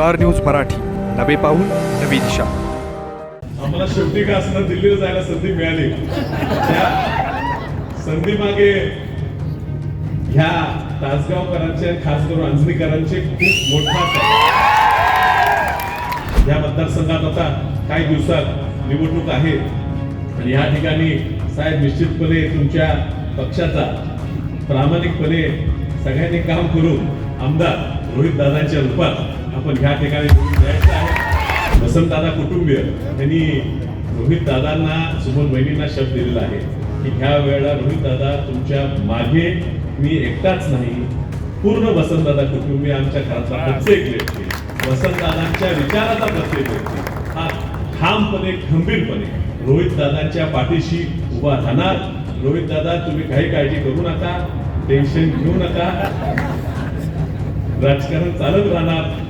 Star news Marathi. नवे पाऊल नवी दिशा. आम्हाला शेवटी का असणार दिल्लीला जायला संधी मिळाली? त्या संधी मागे ह्या तासगावकरांचे खास करून अंजनीकरांचे खूप मोठा या मतदारसंघात आता काही दिवसात निवडणूक आहे. आणि या ठिकाणी साहेब निश्चितपणे तुमच्या पक्षाचा प्रामाणिकपणे सगळ्यांनी काम करून आमदार रोहित दादांच्या रूपात आपण ह्या ठिकाणी निवडून द्यायचं आहे. वसंतदादा कुटुंबीय त्यांनी रोहित दादांना सुमन बहिणींना शब्द दिलेला आहे की ह्या वेळेला रोहित दादा तुमच्या मागे मी एकटाच नाही. पूर्ण वसंतदादा कुटुंबीय आमच्या घरातला प्रत्येक व्यक्ती. वसंतदादांच्या विचाराचा प्रत्येक व्यक्ती. हा ठामपणे खंबीरपणे रोहित दादांच्या पाठीशी उभा राहणार. रोहित दादा तुम्ही काही काळजी करू नका टेन्शन घेऊ नका. राजकारण चालत राहणार.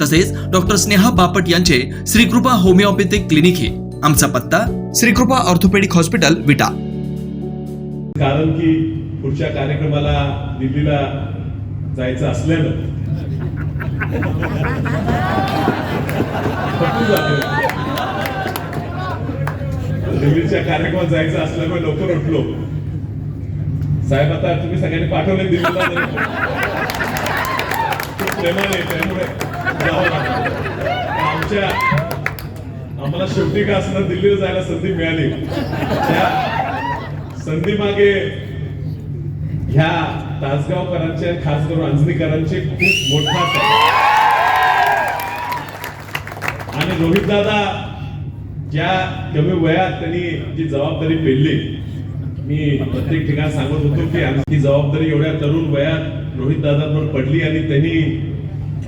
तसेच डॉक्टर स्नेहा बापट यांचे श्रीकृपा होमिओपॅथिक क्लिनिक हे. आमचा पत्ता श्रीकृपा ऑर्थोपेडिक हॉस्पिटल विटा. कारण की पुढच्या कार्यक्रमाला दिल्लीला जायचं असल्यानं. दिल्लीच्या कार्यक्रमात जायचं असल्यामुळे लवकर उठलो. साहेब आता तुम्ही सगळ्यांनी पाठवले दिल्लीला. त्यामुळे आमच्या आम्हाला शेवटी का असणार दिल्लीला जायला संधी मिळाली. त्या संधी मागे ह्या तासगावकरांचे खास करून अंजनीकरांचे खूप मोठा आणि रोहित दादा ज्या कमी वयात त्यांनी जी जबाबदारी पेलली मी प्रत्येक ठिकाणी सांगत होतो की आमची जबाबदारी एवढ्या तरुण वयात रोहित दादांवर पडली आणि त्यांनी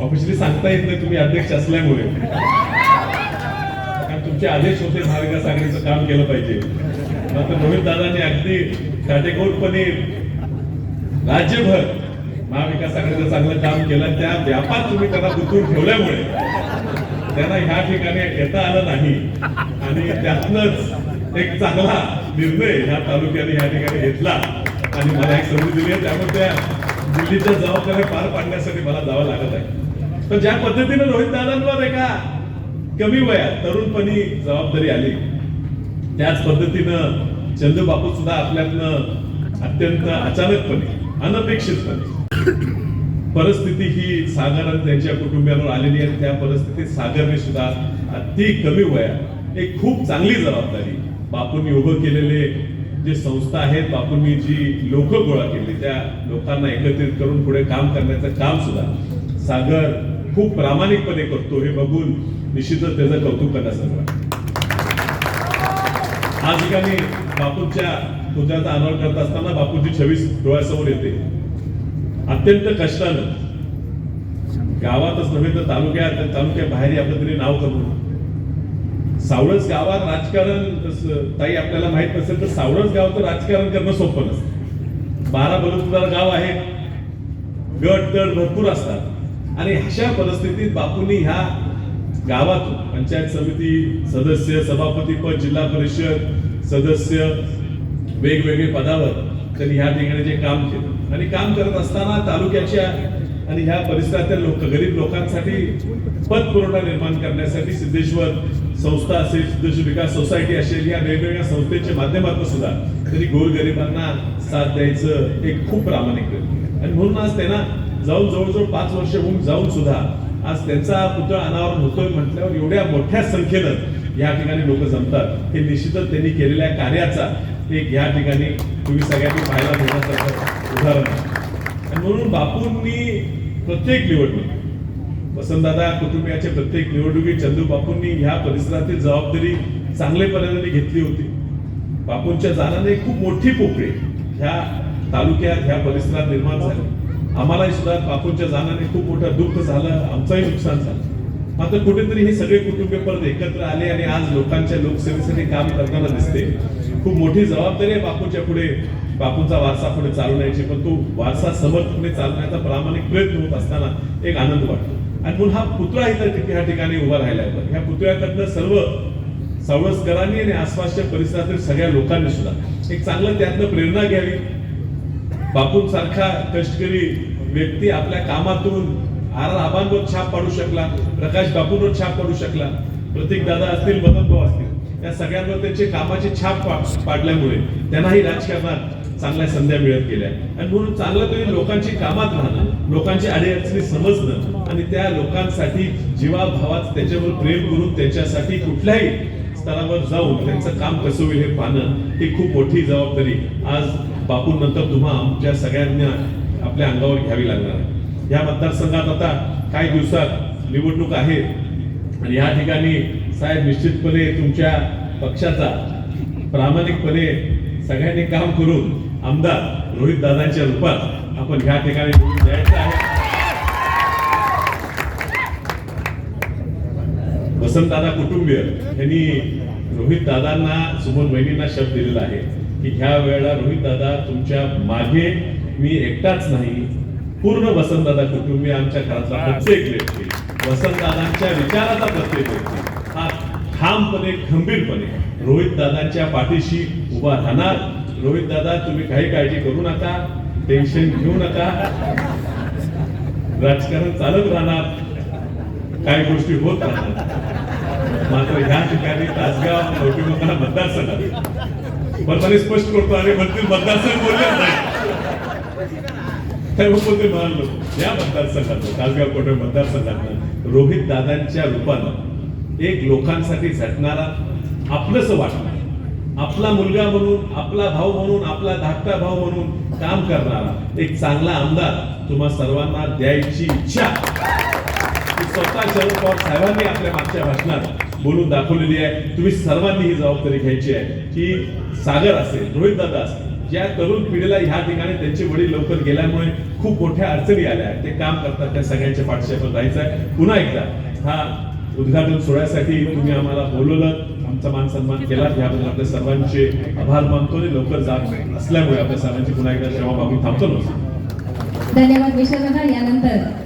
ऑफिशियली सांगता येत नाही तुम्ही अध्यक्ष असल्यामुळे. कारण तुमचे आदेश होते महाविकास आघाडीचं काम केलं पाहिजे. मात्र रोहित दादांनी अगदी काटेकोरपणे राज्यभर महाविकास आघाडीचं चांगलं काम केलं त्या व्यापात तुम्ही त्यांना गुंतवून ठेवल्यामुळे त्यांना ह्या ठिकाणी येता आलं नाही. आणि त्यातनच एक चांगला निर्णय ह्या तालुक्याने ह्या ठिकाणी घेतला. आणि मला एक संधी दिली आहे. त्यामुळे त्या दिल्लीच्या जबाबदाऱ्या पार पाडण्यासाठी मला जावं लागत आहे. पण ज्या पद्धतीने रोहित दादांवर एका कमी वयात तरुणपणी जबाबदारी आली. त्याच पद्धतीनं चंदू बापू सुद्धा आपल्यातनं अत्यंत अचानकपणे अनपेक्षितपणे परिस्थिती ही सागर आणि त्यांच्या कुटुंबियांवर आलेली आहे. त्या परिस्थितीत सागरने सुद्धा अति कमी वयात एक खूप चांगली जबाबदारी बापूंनी उभं केलेले जे संस्था आहेत बापूंनी जी लोक गोळा केली त्या लोकांना एकत्रित करून पुढे काम करण्याचं काम सुद्धा सागर खूप प्रामाणिकपणे करतो हे बघून निश्चितच त्याचं कौतुक करण्यासारखं वाटतं. आज ठिकाणी बापूंच्या पूजाचा अनावर करत असताना बापूंची छवीस डोळ्यासमोर येते. अत्यंत कष्टानं. गावातच नव्हे तर तालुक्यात तालुक्या बाहेर आपलं तरी नाव करून. सावळच गावात राजकारण तसं ताई आपल्याला माहीत नसेल तर सावळच गावाचं राजकारण करणं सोपं नसतं. बारा बलुतदार गाव आहे. गट तट भरपूर असतात. आणि अशा परिस्थितीत बापूंनी ह्या गावातून पंचायत समिती सदस्य सभापती पद जिल्हा परिषद सदस्य वेगवेगळे पदावर त्यांनी ह्या ठिकाणी जे काम केलं. आणि काम करत असताना तालुक्याच्या आणि ह्या परिसरातील लोक गरीब लोकांसाठी पद पुरवठा निर्माण करण्यासाठी सिद्धेश्वर संस्था असेल सिद्धेश्वर विकास सोसायटी असेल या वेगवेगळ्या संस्थेच्या माध्यमातून सुद्धा त्यांनी गोरगरिबांना साथ द्यायचं एक खूप प्रामाणिक आणि म्हणून आज त्यांना जाऊन जवळजवळ पाच वर्ष होऊन जाऊन सुद्धा आज त्यांचा पुतळा अनावरण होतोय म्हटल्यावर एवढ्या मोठ्या संख्येनं या ठिकाणी लोक जमतात. हे निश्चितच त्यांनी केलेल्या कार्याचा एक या ठिकाणी तुम्ही सगळ्यांनी पाहायला मिळण्यासारखं उदाहरण आहे. आणि म्हणून बापूंनी प्रत्येक निवडणूक वसंतदादा कुटुंबियाच्या प्रत्येक निवडणुकीत चंदू बापूंनी ह्या परिसरातील जबाबदारी चांगलेपणाने घेतली होती. बापूंच्या जाण्याने खूप मोठी पोकळी ह्या तालुक्यात ह्या परिसरात निर्माण झाली. आम्हालाही सुद्धा बापूंच्या जाण्याने खूप मोठं दुःख झालं आमचंही नुकसान झालं. मात्र कुठेतरी हे सगळे कुटुंबीय परत एकत्र आले आणि आज लोकांच्या लोकसेवेसाठी काम करताना दिसते. खूप मोठी जबाबदारी आहे बापूच्या पुढे. बापूंचा वारसा पुढे चालवण्याची पण तो वारसा समर्थपणे चालवण्याचा प्रामाणिक प्रयत्न होत असताना एक आनंद वाटतो. आणि म्हणून हा पुतळा इथं ह्या ठिकाणी उभा राहिला आहे. ह्या पुतळ्याकडनं सर्व सवळसकरांनी आणि आसपासच्या परिसरातील सगळ्या लोकांनी सुद्धा एक चांगलं त्यातनं प्रेरणा घ्यावी. बापूंसारखा कष्टकरी व्यक्ती आपल्या कामातून आर आबांवर छाप पाडू शकला प्रकाश बापूंवर छाप पाडू शकला. प्रतीक दादा असतील मदन भाऊ असतील या सगळ्यांवर त्यांचे कामाची छाप पाडल्यामुळे त्यांनाही राजकारणात चांगल्या संध्या मिळत गेल्या. आणि म्हणून चांगलं तरी लोकांची कामात राहणं लोकांची अडीअडचणी समजणं आणि त्या लोकांसाठी जीवाभावात त्याच्यावर प्रेम करून त्याच्यासाठी कुठल्याही स्तरावर जाऊन त्यांचं काम कसं होईल हे पाहणं ही खूप मोठी जबाबदारी. आज बापूंनंतर तुम्हा आमच्या सगळ्यांना आपल्या अंगावर घ्यावी लागणार. आहे या मतदारसंघात आता काही दिवसात निवडणूक आहे. आणि या ठिकाणी साहेब निश्चितपणे तुमच्या पक्षाचा प्रामाणिकपणे सगळ्यांनी काम करून आमदार रोहित दादांच्या रूपात आपण ह्या ठिकाणी निवडून द्यायचं आहे. वसंतदादा कुटुंबीय यांनी रोहित दादांना सुमन वहिनींना शब्द दिलेला आहे. की ह्या वेळेला रोहित दादा तुमच्या मागे मी एकटाच नाही. पूर्ण वसंतदादा कुटुंबीय आमच्या घरातला प्रत्येक व्यक्ती वसंतदादांच्या विचाराचा प्रत्येक व्यक्ती. हा ठामपणे खंबीरपणे रोहित दादांच्या पाठीशी उभा राहणार. रोहित दादा तुम्ही काही काळजी करू नका टेन्शन घेऊ नका. राजकारण चालत राहणार. काही गोष्टी होत राहणार. मात्र ह्या ठिकाणी तासगाव कवठीमंगला मतदारसंघात पण स्पष्ट करतो आणि म्हणतील मतदारसंघ बोलले नाही. तर मुख्यमंत्री म्हणालो या मतदारसंघातलं तासगाव कोटे मतदारसंघातलं रोहित दादांच्या रूपानं एक लोकांसाठी झटणारा आपलंच वाटणार आपला मुलगा म्हणून आपला भाऊ म्हणून आपला धाकटा भाऊ म्हणून काम करणारा एक चांगला आमदार तुम्हा सर्वांना द्यायची इच्छा. स्वतः शरद पवार साहेबांनी आपल्या मागच्या भाषणात बोलून दाखवलेली आहे. तुम्ही सर्वांनी ही जबाबदारी घ्यायची आहे. की सागर असेल रोहित दादा असेल तरुण पिढीला ह्या ठिकाणी त्यांचे वडील लवकर गेल्यामुळे खूप मोठ्या अडचणी आल्या आहेत. ते काम करतात त्या सगळ्यांच्या पाठीशी आपण आहे. पुन्हा एकदा हा उद्घाटन सोहळ्यासाठी तुम्ही आम्हाला बोलवलं आमचा मान सन्मान केला. याबद्दल आपल्या सर्वांचे आभार मानतो आणि लवकर जात असल्यामुळे आपल्या सर्वांची पुन्हा एकदा सेवा मागून थांबतो धन्यवाद विशाल यानंतर